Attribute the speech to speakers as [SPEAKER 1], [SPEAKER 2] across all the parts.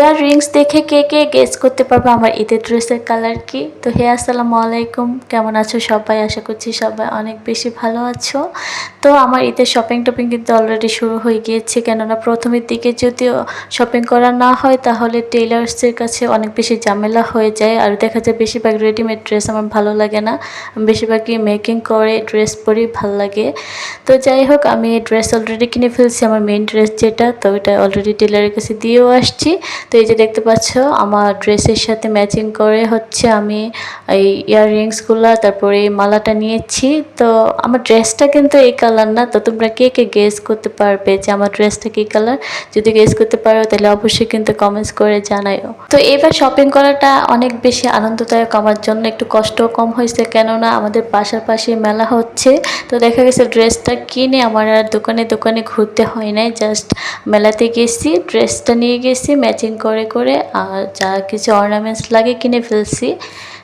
[SPEAKER 1] ইয়ার Rings দেখে কে কে guess করতে পারবে আমার ঈদের ড্রেসের কালার কি? তো হে, আসসালামু আলাইকুম। কেমন আছো সবাই? আশা করছি সবাই অনেক বেশি ভালো আছো। তো আমার ঈদের শপিং টপিং কিন্তু অলরেডি শুরু হয়ে গিয়েছে। কেননা প্রথমের দিকে যদিও শপিং করা না হয়, তাহলে টেলার্সের কাছে অনেক বেশি ঝামেলা হয়ে যায়। আর দেখা যায় বেশিরভাগ রেডিমেড ড্রেস আমার ভালো লাগে না। বেশিরভাগই মেকিং করে ড্রেস পরি, ভালো লাগে। তো যাই হোক, আমি ড্রেস অলরেডি কিনে ফেলছি, আমার মেন ড্রেস যেটা। তো ওটা অলরেডি টেলারের কাছে দিয়েও আসছি। তো এই যে দেখতে পাচ্ছ, আমার ড্রেসের সাথে ম্যাচিং করে হচ্ছে আমি এই ইয়াররিংসগুলো তারপরে এই মালাটা নিয়েছি। তো আমার ড্রেসটা কিন্তু এই কালার না, তো তোমরা কে কে গেস করতে পারবে যে আমার ড্রেসটা কী কালার যদি গেস করতে পারো, তাহলে অবশ্যই কিন্তু কমেন্টস করে জানাইও তো এবার শপিং করাটা অনেক বেশি আনন্দদায়ক আমার জন্য, একটু কষ্টও কম হয়েছে, কেননা আমাদের পাশাপাশি মেলা হচ্ছে। তো দেখা গেছে ড্রেসটা কিনে আমার আর দোকানে দোকানে ঘুরতে হয় নাই জাস্ট মেলাতে গেছি ড্রেসটা নিয়ে গেছি ম্যাচিং করে করে আর যা কিছু অর্নামেন্টস লাগে কিনে ফেলছি।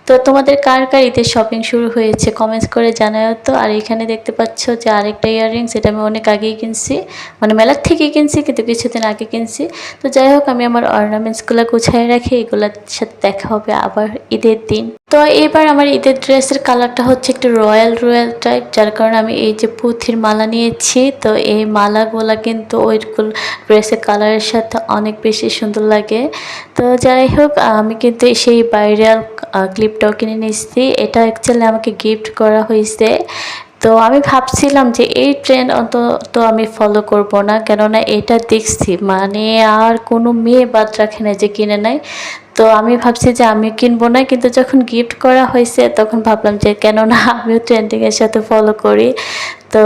[SPEAKER 1] তো তোমাদের কার কার ঈদের শপিং শুরু হয়েছে? কমেন্টস করে জানাও তো। আর এখানে দেখতে পাচ্ছ যে আরেকটা ইয়াররিংস এটা আমি অনেক আগেই কিনছি। মানে মেলার থেকেই কিনছি, কিন্তু কিছুদিন আগে কিনছি। তো যাই হোক, আমি আমার অর্নামেন্টসগুলো গুছাই রাখি। এগুলোর সাথে দেখা হবে আবার ঈদের দিন। তো এবার আমার ঈদের ড্রেসের কালারটা হচ্ছে একটু রয়্যাল রয়্যাল টাইপ যার কারণে আমি এই যে পুঁথির মালা নিয়েছি। তো এই মালাগুলা কিন্তু ওই ড্রেসের কালারের সাথে অনেক বেশি সুন্দর লাগে। তো যাই হোক, আমি কিন্তু সেই ভাইরাল ক্লিপটাও কিনে নিচ্ছি এটা অ্যাকচুয়ালি আমাকে গিফট করা হয়েছে। তো আমি ভাবছিলাম যে এই ট্রেন্ড অন্তত আমি ফলো করব না, কেননা এটা দেখছি। মানে আর কোনো মেয়ে বাদ রাখে না যে কিনে নেয়। তো আমি ভাবছি যে আমি কিনবো না, কিন্তু যখন গিফট করা হয়েছে, তখন ভাবলাম যে কেননা আমিও ট্রেন্ডিংয়ের সাথে ফলো করি। তো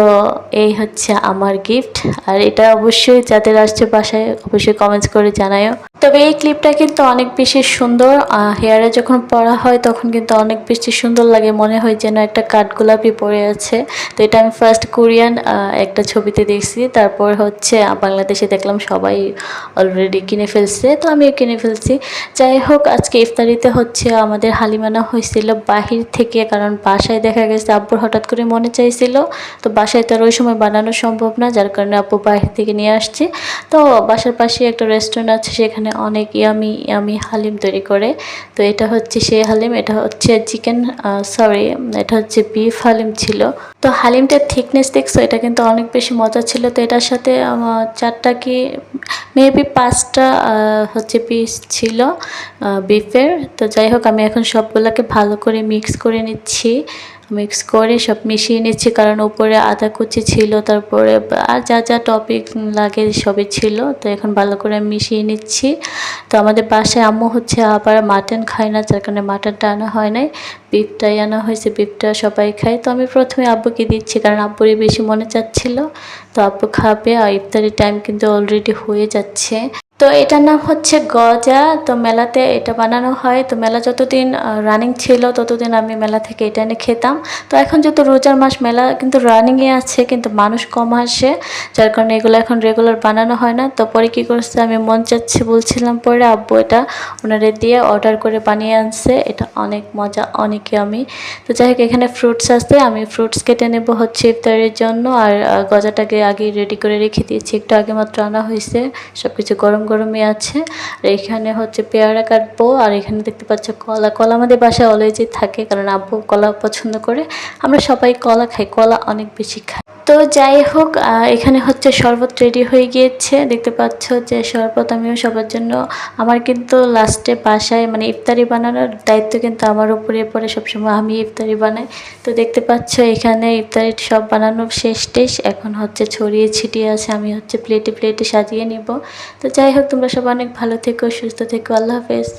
[SPEAKER 1] এই হচ্ছে আমার গিফট আর এটা অবশ্যই যাদের আসছে বাসায়, অবশ্যই কমেন্টস করে জানায়ও। তবে এই ক্লিপটা কিন্তু অনেক বেশি সুন্দর। হেয়ারে যখন পরা হয়, তখন কিন্তু অনেক বেশি সুন্দর লাগে। মনে হয় যেন একটা কাঠগোলাপি পরে আছে। তো এটা আমি ফার্স্ট কোরিয়ান একটা ছবিতে দেখছি। তারপর হচ্ছে বাংলাদেশে দেখলাম সবাই অলরেডি কিনে ফেলছে। তো আমিও কিনে ফেলছি। যাই হোক, আজকে ইফতারিতে হচ্ছে আমাদের হালিমানা হয়েছিল বাহির থেকে, কারণ বাসায় দেখা গেছে আব্বুর হঠাৎ করে মনে চাইছিল। তো বাসায় তো আর ওই সময় বানানো সম্ভব না, যার কারণে আপু বাইরে থেকে নিয়ে আসছে। তো বাসার পাশে একটা রেস্টুরেন্ট আছে, সেখানে অনেক ইয়ামি ইয়ামি হালিম তৈরি করে। তো এটা হচ্ছে সেই হালিম, এটা হচ্ছে চিকেন সরি এটা হচ্ছে বিফ হালিম ছিল। তো হালিমটার থিকনেস দেখছ, এটা কিন্তু অনেক বেশি মজা ছিল। তো এটার সাথে চারটা কি মেবি পাঁচটা হচ্ছে পিস ছিল বিফের তো যাই হোক, আমি এখন সবগুলোকে ভালো করে মিক্স করে নিচ্ছি। মিক্স করে সব মিশিয়ে নিচ্ছি, কারণ উপরে আদা কুচি ছিল, তারপরে আর যা যা টপিক লাগে সবই ছিল। তো এখন ভালো করে মিশিয়ে নিচ্ছি। তো আমাদের বাসায় আম্মু হচ্ছে আবার মাটন খায় না, যার কারণে মাটনটা আনা হয় নাই। বিফটাই আনা হয়েছে পেঁপটা সবাই খায়। তো আমি প্রথমে আব্বুকে দিচ্ছি, কারণ আব্বুরই বেশি মনে চাচ্ছিল। তো আব্বু খাবে, আর ইফতারের টাইম কিন্তু অলরেডি হয়ে যাচ্ছে। তো এটার নাম হচ্ছে গজা। তো মেলাতে এটা বানানো হয়। তো মেলা যতদিন রানিং ছিল, ততদিন আমি মেলা থেকে এটা এনে খেতাম। তো এখন যেহেতু রোজার মাস, মেলা কিন্তু রানিংয়ে আছে, কিন্তু মানুষ কম আসে, যার কারণে এগুলো এখন রেগুলার বানানো হয় না। তো পরে কী করছে, আমি মন চাচ্ছি, বলছিলাম পরে, আব্বু, এটা ওনারে দিয়ে অর্ডার করে বানিয়ে আনছে। এটা অনেক মজা, অনেকে আমি। তো যাই হোক, এখানে ফ্রুটস আছে। আমি ফ্রুটস কেটে নেব হচ্ছে ইফতারের জন্য। আর গজাটাকে আগে রেডি করে রেখে দিয়েছি। একটু আগে মাত্র আনা হয়েছে। সব কিছু গরম গরমই আছে। আর এখানে হচ্ছে পেয়ারা কাটবো। আর এখানে দেখতে পাচ্ছ কলা। কলা আমাদের বাসায় অলওয়েজই থাকে, কারণ আব্বু কলা পছন্দ করে। আমরা সবাই কলা খাই। কলা অনেক বেশি খাই। তো যাই হোক এখানে হচ্ছে শরবত রেডি হয়ে গিয়েছে। দেখতে পাচ্ছ যে শরবত আমিও সবার জন্য। আমার কিন্তু লাস্টে বাসায় মানে ইফতারি বানানোর দায়িত্ব কিন্তু আমার উপরে পরে সবসময় আমি ইফতারি বানাই। তো দেখতে পাচ্ছ এখানে ইফতারি সব বানানো শেষ টেস এখন হচ্ছে ছড়িয়ে ছিটিয়ে আছে, আমি হচ্ছে প্লেটে প্লেটে সাজিয়ে নিব। তো যাই হোক, তোমরা সব অনেক ভালো থেকো, সুস্থ থেকো। আল্লাহ হাফেজ।